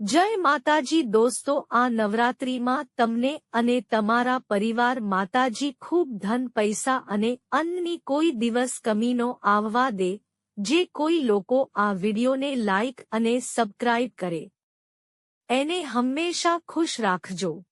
જય માતાજી દોસ્તો, આ નવરાત્રીમાં તમને અને તમારા પરિવાર માતાજી ખૂબ ધન પૈસા અને અન્નની કોઈ દિવસ કમીનો આવવા દે, જે કોઈ લોકો આ વિડિયોને લાઇક અને સબસ્ક્રાઇબ કરે. એને હંમેશા ખુશ રાખજો.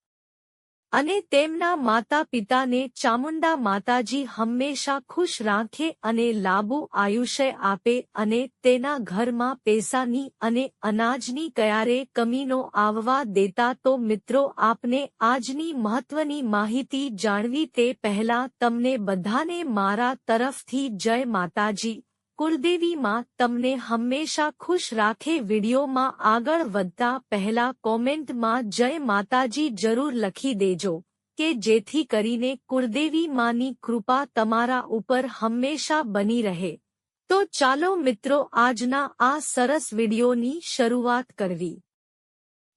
અને તેમના માતા પિતાને ચામુંડા માતાજી હંમેશા ખુશ રાખે અને લાંબુ આયુષ્ય આપે અને તેના ઘરમાં પૈસાની અને અનાજની ક્યારે કમીનો આવવા દેતા તો મિત્રો આપને આજની મહત્વની માહિતી જાણવી તે પહેલા તમને બધાને મારા તરફથી જય માતાજી. કુળદેવીમાં તમને હંમેશા ખુશ રાખે વિડીયોમાં આગળ વધતા પહેલા કોમેન્ટમાં જય માતાજી જરૂર લખી દેજો, કે જેથી કરીને કુળદેવી માની કૃપા તમારા ઉપર હંમેશા બની રહે. તો ચાલો મિત્રો આજના આ સરસ વિડીયોની શરૂઆત કરવી.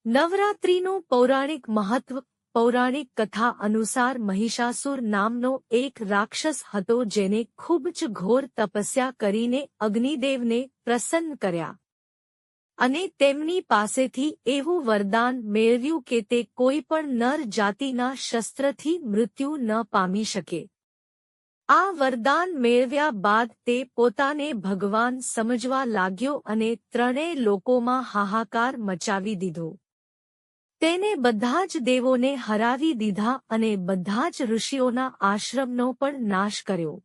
નવરાત્રીનું પૌરાણિક મહત્વ પૌરાણિક કથા અનુસાર મહિષાસુર નામનો એક રાક્ષસ હતો જેને ખૂબ જ ઘોર તપસ્યા કરીને અગ્નિદેવને પ્રસન્ન કર્યા. અને તેમની પાસેથી એવું વરદાન મેળવ્યું કે તે કોઈ પણ નર જાતિના શસ્ત્રથી મૃત્યુ ન પામી શકે. આ વરદાન મેળવ્યા બાદ તે પોતાને ભગવાન સમજવા લાગ્યો અને ત્રણેય લોકોમાં હાહાકાર મચાવી દીધો. તેને બધા જ દેવોને હરાવી દીધા અને બધા જ ઋષિઓના આશ્રમનો પણ નાશ કર્યો.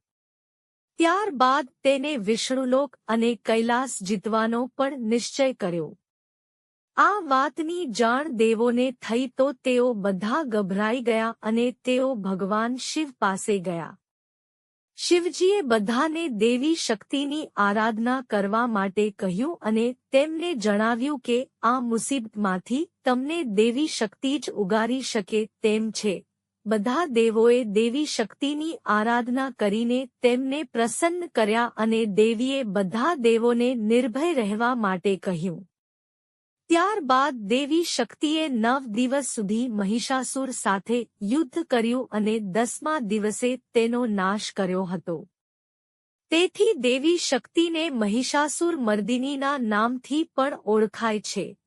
ત્યારબાદ તેને વિષ્ણુલોક અને કૈલાસ જીતવાનો પણ નિશ્ચય કર્યો. આ વાતની જાણ દેવોને થઈ તો તેઓ બધા ગભરાઈ ગયા અને તેઓ ભગવાન શિવ પાસે ગયા. શિવજીએ બધાને દેવી શક્તિની આરાધના કરવા માટે કહ્યું અને તેમને જણાવ્યું કે, આ મુસીબતમાંથી તમને દેવી શક્તિ જ ઉગારી શકે તેમ છે. બધા દેવોએ દેવી શક્તિની આરાધના કરીને તેમને પ્રસન્ન કર્યા અને દેવીએ બધા દેવોને નિર્ભય રહેવા માટે કહ્યું. ત્યારબાદ દેવી શક્તિએ નવ દિવસ સુધી મહિષાસુર સાથે યુદ્ધ કર્યું અને દસમા દિવસે તેનો નાશ કર્યો હતો. તેથી દેવી શક્તિને મહિષાસુર મર્દિનીના નામથી પણ ઓળખાય છે.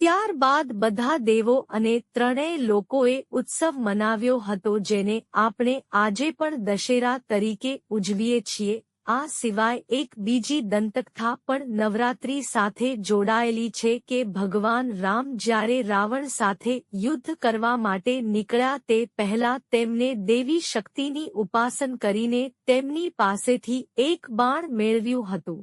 ત્યારબાદ બધા દેવો અને ત્રણેય લોકોએ ઉત્સવ મનાવ્યો હતો જેને આપણે આજે પણ દશેરા તરીકે ઉજવીએ છીએ. આ સિવાય એક બીજી દંતકથા પણ નવરાત્રી સાથે જોડાયેલી છે કે ભગવાન રામ જ્યારે રાવણ સાથે યુદ્ધ કરવા માટે નીકળ્યા તે પહેલા તેમને દેવી શક્તિની ઉપાસન કરીને તેમની પાસેથી એક બાણ મેળવ્યું હતું.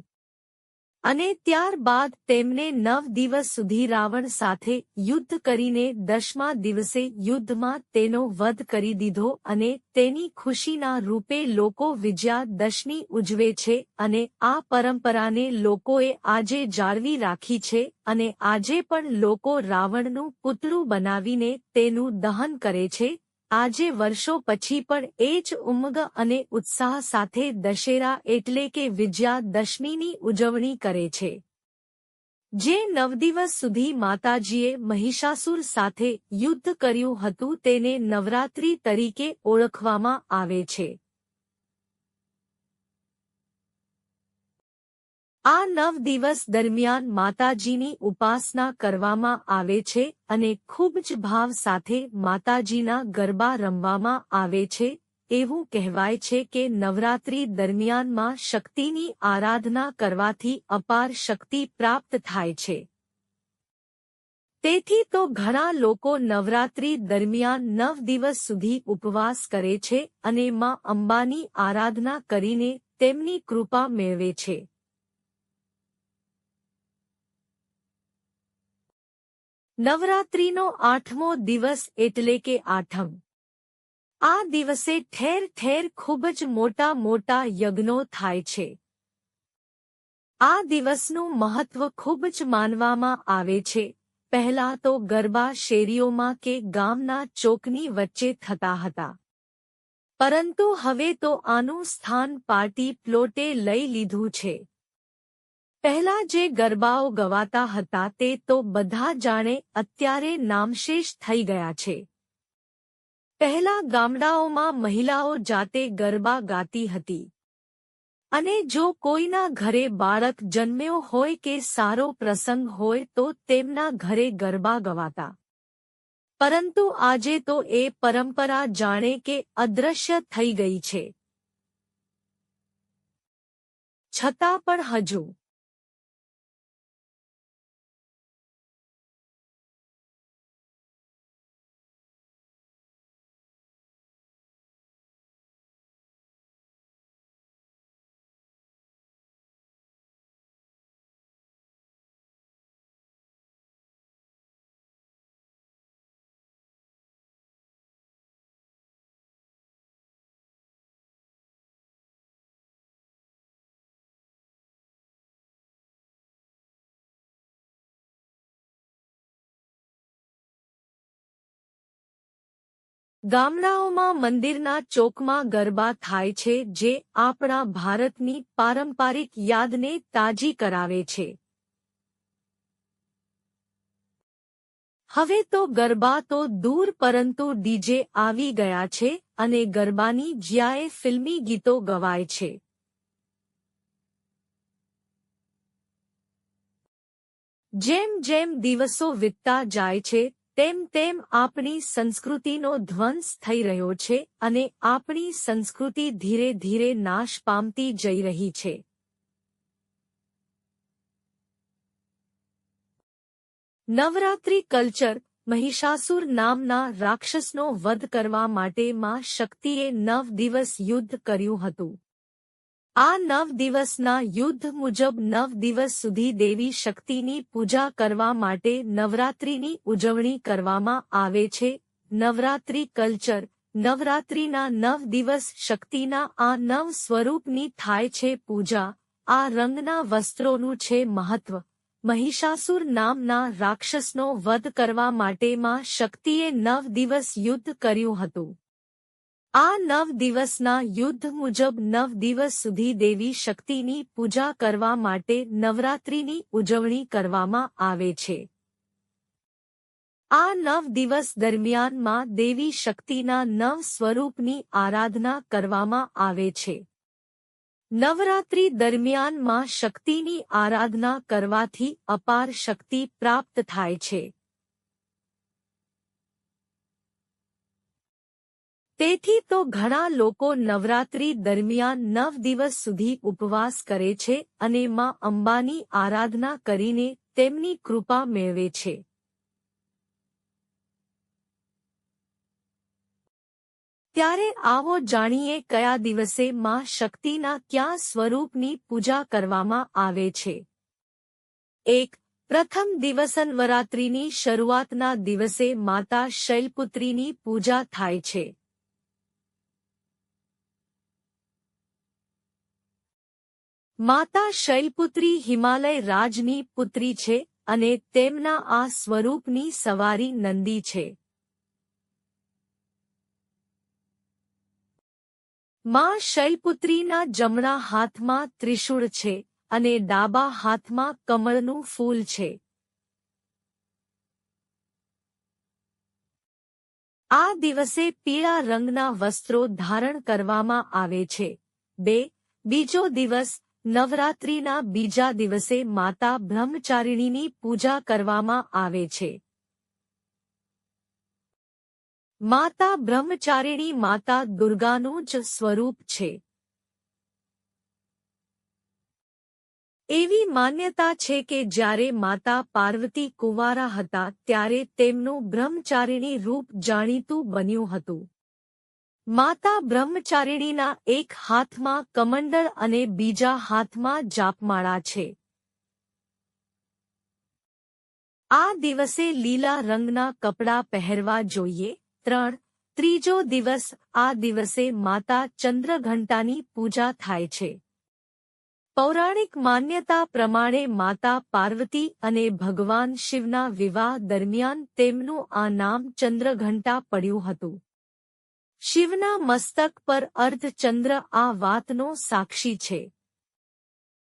અને ત્યારબાદ તેમને નવ દિવસ સુધી રાવણ સાથે યુદ્ધ કરીને દશમા દિવસે યુદ્ધમાં તેનો વધ કરી દીધો અને તેની ખુશીના રૂપે લોકો વિજયા દશમી ઉજવે છે અને આ પરંપરાને લોકોએ આજે જાળવી રાખી છે અને આજે પણ લોકો રાવણનું પુતળું બનાવીને તેનું દહન કરે છે. આજે વર્ષો પછી પણ એ જ ઉમંગ અને ઉત્સાહ સાથે દશેરા એટલે કે વિજયા દશમીની ઉજવણી કરે છે. જે નવ દિવસ સુધી માતાજીએ મહિષાસુર સાથે યુદ્ધ કર્યું હતું તેને નવરાત્રી તરીકે ઓળખવામાં આવે છે. આ નવ દિવસ દરમિયાન માતાજીની ઉપાસના કરવામાં આવે છે અને ખૂબ જ ભાવ સાથે માતાજીના ગરબા રમવામાં આવે છે. એવું કહેવાય છે કે નવરાત્રી દરમિયાનમાં શક્તિની આરાધના કરવાથી અપાર શક્તિ પ્રાપ્ત થાય છે. તેથી તો ઘણા લોકો નવરાત્રી દરમિયાન નવ દિવસ સુધી ઉપવાસ કરે છે અને માં અંબાની આરાધના કરીને તેમની કૃપા મેળવે છે. નવરાત્રીનો આઠમો દિવસ એટલે કે આઠમ. આ દિવસે ઠેર ઠેર ખૂબ જ મોટા મોટા યજ્ઞો થાય છે. આ દિવસનું મહત્વ ખૂબ જ માનવામાં આવે છે. પહેલા તો ગરબા શેરીઓમાં કે ગામના ચોકની વચ્ચે થતા હતા. પરંતુ હવે તો આનું સ્થાન પાર્ટી પ્લોટે લઈ લીધું છે. પહેલા જે ગરબાઓ ગવાતા હતા તે તો બધા જાણે અત્યારે નામશેષ થઈ ગયા છે. પહેલા ગામડાઓમાં મહિલાઓ જાતે ગરબા ગાતી હતી. અને જો કોઈના ઘરે બાળક જન્મ્યો હોય કે સારો પ્રસંગ હોય તો તેમના ઘરે ગરબા ગવાતા. પરંતુ આજે તો એ પરંપરા જાણે કે અદૃશ્ય થઈ ગઈ છે. છતાં પણ હજુ ગામડાઓમાં મંદિરના ચોકમાં ગરબા થાય છે જે આપણા ભારતની પારંપારિક યાદને તાજી કરાવે છે. હવે તો ગરબા તો દૂર પરંતુ ડીજે આવી ગયા છે અને ગરબાની જ્યાએ ફિલ્મી ગીતો ગવાય છે. જેમ જેમ દિવસો વીતતા જાય છે તેમ તેમ આપણી સંસ્કૃતિનો ધ્વંસ થઈ રહ્યો છે અને આપણી સંસ્કૃતિ ધીરે ધીરે નાશ પામતી જઈ રહી છે. નવરાત્રિ કલ્ચર મહિષાસુર નામના રાક્ષસનો વધ કરવા માટે માં શક્તિએ નવ દિવસ યુદ્ધ કર્યું હતું. આ નવ દિવસના યુદ્ધ મુજબ નવ દિવસ સુધી દેવી શક્તિની પૂજા કરવા માટે નવરાત્રિની ઉજવણી કરવામાં આવે છે. નવરાત્રિ કલ્ચર, નવરાત્રિના નવ દિવસ શક્તિના આ નવ સ્વરૂપની થાય છે પૂજા. આ રંગના વસ્ત્રોનું છે મહત્વ. મહિષાસુર નામના રાક્ષસનો વધ કરવા માટેમાં શક્તિએ નવ દિવસ યુદ્ધ કર્યું હતું. આ નવ દિવસના યુદ્ધ મુજબ નવ દિવસ સુધી દેવી શક્તિની પૂજા કરવા માટે નવરાત્રિની ઉજવણી કરવામાં આવે છે. આ નવ દિવસ દરમિયાનમાં દેવી શક્તિના નવ સ્વરૂપની આરાધના કરવામાં આવે છે. નવરાત્રિ દરમિયાનમાં શક્તિની આરાધના કરવાથી અપાર શક્તિ પ્રાપ્ત થાય છે. તેથી તો ઘણા લોકો નવરાત્રી દરમિયાન નવ દિવસ સુધી ઉપવાસ કરે છે અને માં અંબાની આરાધના કરીને તેમની કૃપા મેળવે છે. ત્યારે આવો જાણીએ કયા દિવસે માં શક્તિના ક્યાં સ્વરૂપની પૂજા કરવામાં આવે છે. એક, પ્રથમ દિવસ નવરાત્રિની શરૂઆતના દિવસે માતા શૈલપુત્રીની પૂજા થાય છે. માતા શૈલપુત્રી હિમાલય રાજની પુત્રી છે અને તેમના આ સ્વરૂપની સવારી નંદી છે. માં શૈલપુત્રીના જમણા હાથમાં ત્રિશૂળ છે અને ડાબા હાથમાં કમળનું ફૂલ છે. આ દિવસે પીળા રંગના વસ્ત્રો ધારણ કરવામાં આવે છે. બે, બીજો દિવસ નવરાત્રિના બીજા દિવસે માતા બ્રહ્મચારિણીની પૂજા કરવામાં આવે છે. માતા બ્રહ્મચારિણી માતા દુર્ગાનું જ સ્વરૂપ છે. એવી માન્યતા છે કે જ્યારે માતા પાર્વતી કુંવારા હતા ત્યારે તેમનું બ્રહ્મચારિણી રૂપ જાણીતું બન્યું હતું. માતા બ્રહ્મચારિણીના એક હાથમાં કમંડળ અને બીજા હાથમાં જાપમાળા છે. આ દિવસે લીલા રંગના કપડાં પહેરવા જોઈએ. ત્રણ, ત્રીજો દિવસ આ દિવસે માતા ચંદ્રઘંટાની પૂજા થાય છે. પૌરાણિક માન્યતા પ્રમાણે માતા પાર્વતી અને ભગવાન શિવના વિવાહ દરમિયાન તેમનું આ નામ ચંદ્રઘંટા પડ્યું હતું. શિવના મસ્તક પર અર્ધચંદ્ર આ વાતનો સાક્ષી છે.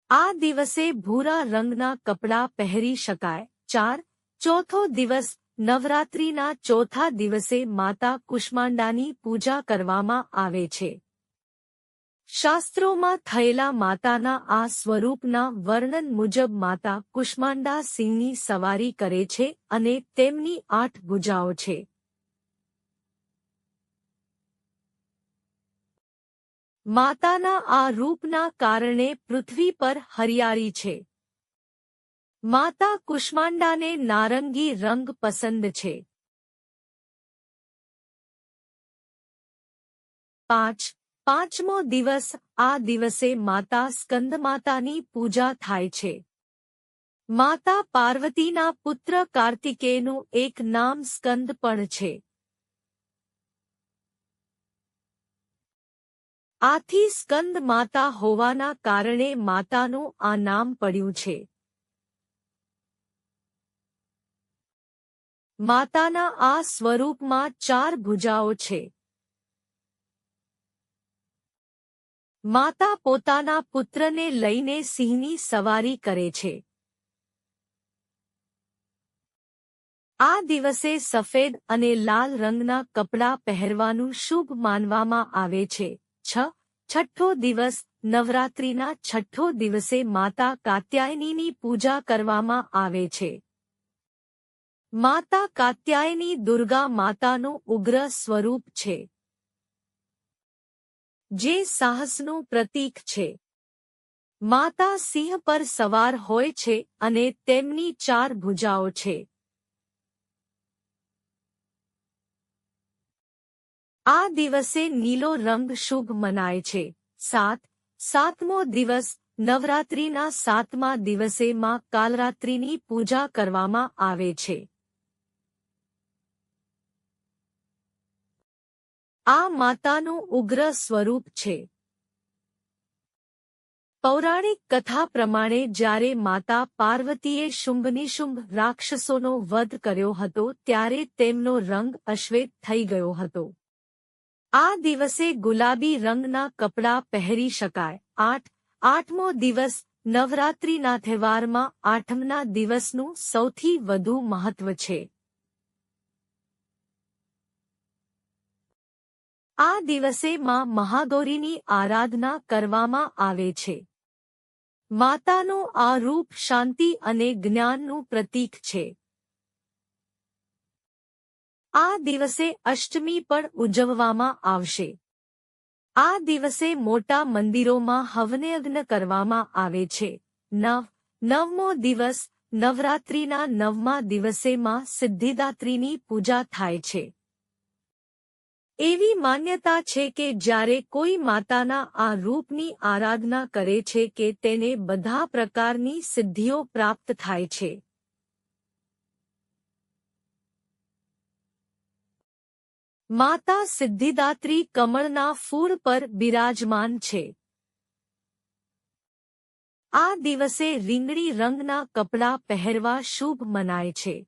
આ દિવસે ભૂરા રંગના કપડાં પહેરી શકાય. ચાર, ચોથો દિવસ, નવરાત્રિના ચોથા દિવસે માતા કુષ્માંડાની પૂજા કરવામાં આવે છે. શાસ્ત્રોમાં થયેલા માતાના આ સ્વરૂપના વર્ણન મુજબ માતા કુષ્માંડા સિંહની સવારી કરે છે અને તેમની આઠ ભુજાઓ છે. માતાના આ રૂપના કારણે પૃથ્વી પર હરિયાળી છે. માતા કુષ્માંડાને નારંગી રંગ પસંદ છે. પાંચ, પાંચમો દિવસ આ દિવસે માતા સ્કંદમાતાની પૂજા થાય છે. માતા પાર્વતીના પુત્ર કાર્તિકેયનું એક નામ સ્કંદ પણ છે. આથી સ્કંદ માતા હોવાના કારણે માતાનું આ નામ પડ્યું છે. માતાના આ સ્વરૂપમાં ચાર ભુજાઓ છે. માતા પોતાના પુત્રને લઈને સિંહની સવારી કરે છે. આ દિવસે સફેદ અને લાલ રંગના કપડાં પહેરવાનું શુભ માનવામાં આવે છે. છ, છઠ્ઠો દિવસ, નવરાત્રિના છઠ્ઠો દિવસે માતા કાત્યાયનીની પૂજા કરવામાં આવે છે. માતા કાત્યાયની દુર્ગા માતાનું ઉગ્ર સ્વરૂપ છે. જે સાહસનું પ્રતીક છે. માતા સિંહ પર સવાર હોય છે અને તેમની ચાર ભુજાઓ છે. આ દિવસે નીલો રંગ શુભ મનાય છે. સાત, સાતમો દિવસ, નવરાત્રિના સાતમા દિવસે માં કાલરાત્રિની પૂજા કરવામાં આવે છે. આ માતાનું ઉગ્ર સ્વરૂપ છે. પૌરાણિક કથા પ્રમાણે જ્યારે માતા પાર્વતીએ શુંભનિશુંભ રાક્ષસોનો વધ કર્યો હતો, ત્યારે તેમનો રંગ અશ્વેત થઈ ગયો હતો. આ દિવસે ગુલાબી રંગના કપડાં પહેરી શકાય. આઠ, આઠમો દિવસ નવરાત્રિના તહેવારમાં આઠમના દિવસનું સૌથી વધુ મહત્વ છે. આ દિવસે માં મહાગૌરીની આરાધના કરવામાં આવે છે. માતાનું આ રૂપ શાંતિ અને જ્ઞાનનું પ્રતીક છે. આ દિવસે અષ્ટમી પણ ઉજવવામાં આવશે. આ દિવસે મોટા મંદિરોમાં હવનયજ્ઞ કરવામાં આવે છે. નવ, નવમો દિવસ નવરાત્રિના નવમા દિવસેમાં સિદ્ધિદાત્રીની પૂજા થાય છે. એવી માન્યતા છે કે જ્યારે કોઈ માતાના આ રૂપની આરાધના કરે છે કે તેને બધા પ્રકારની સિદ્ધિઓ પ્રાપ્ત થાય છે. માતા સિદ્ધિદાત્રી કમળના ફૂલ પર બિરાજમાન છે. આ દિવસે રીંગણી રંગના કપડાં પહેરવા શુભ મનાય છે.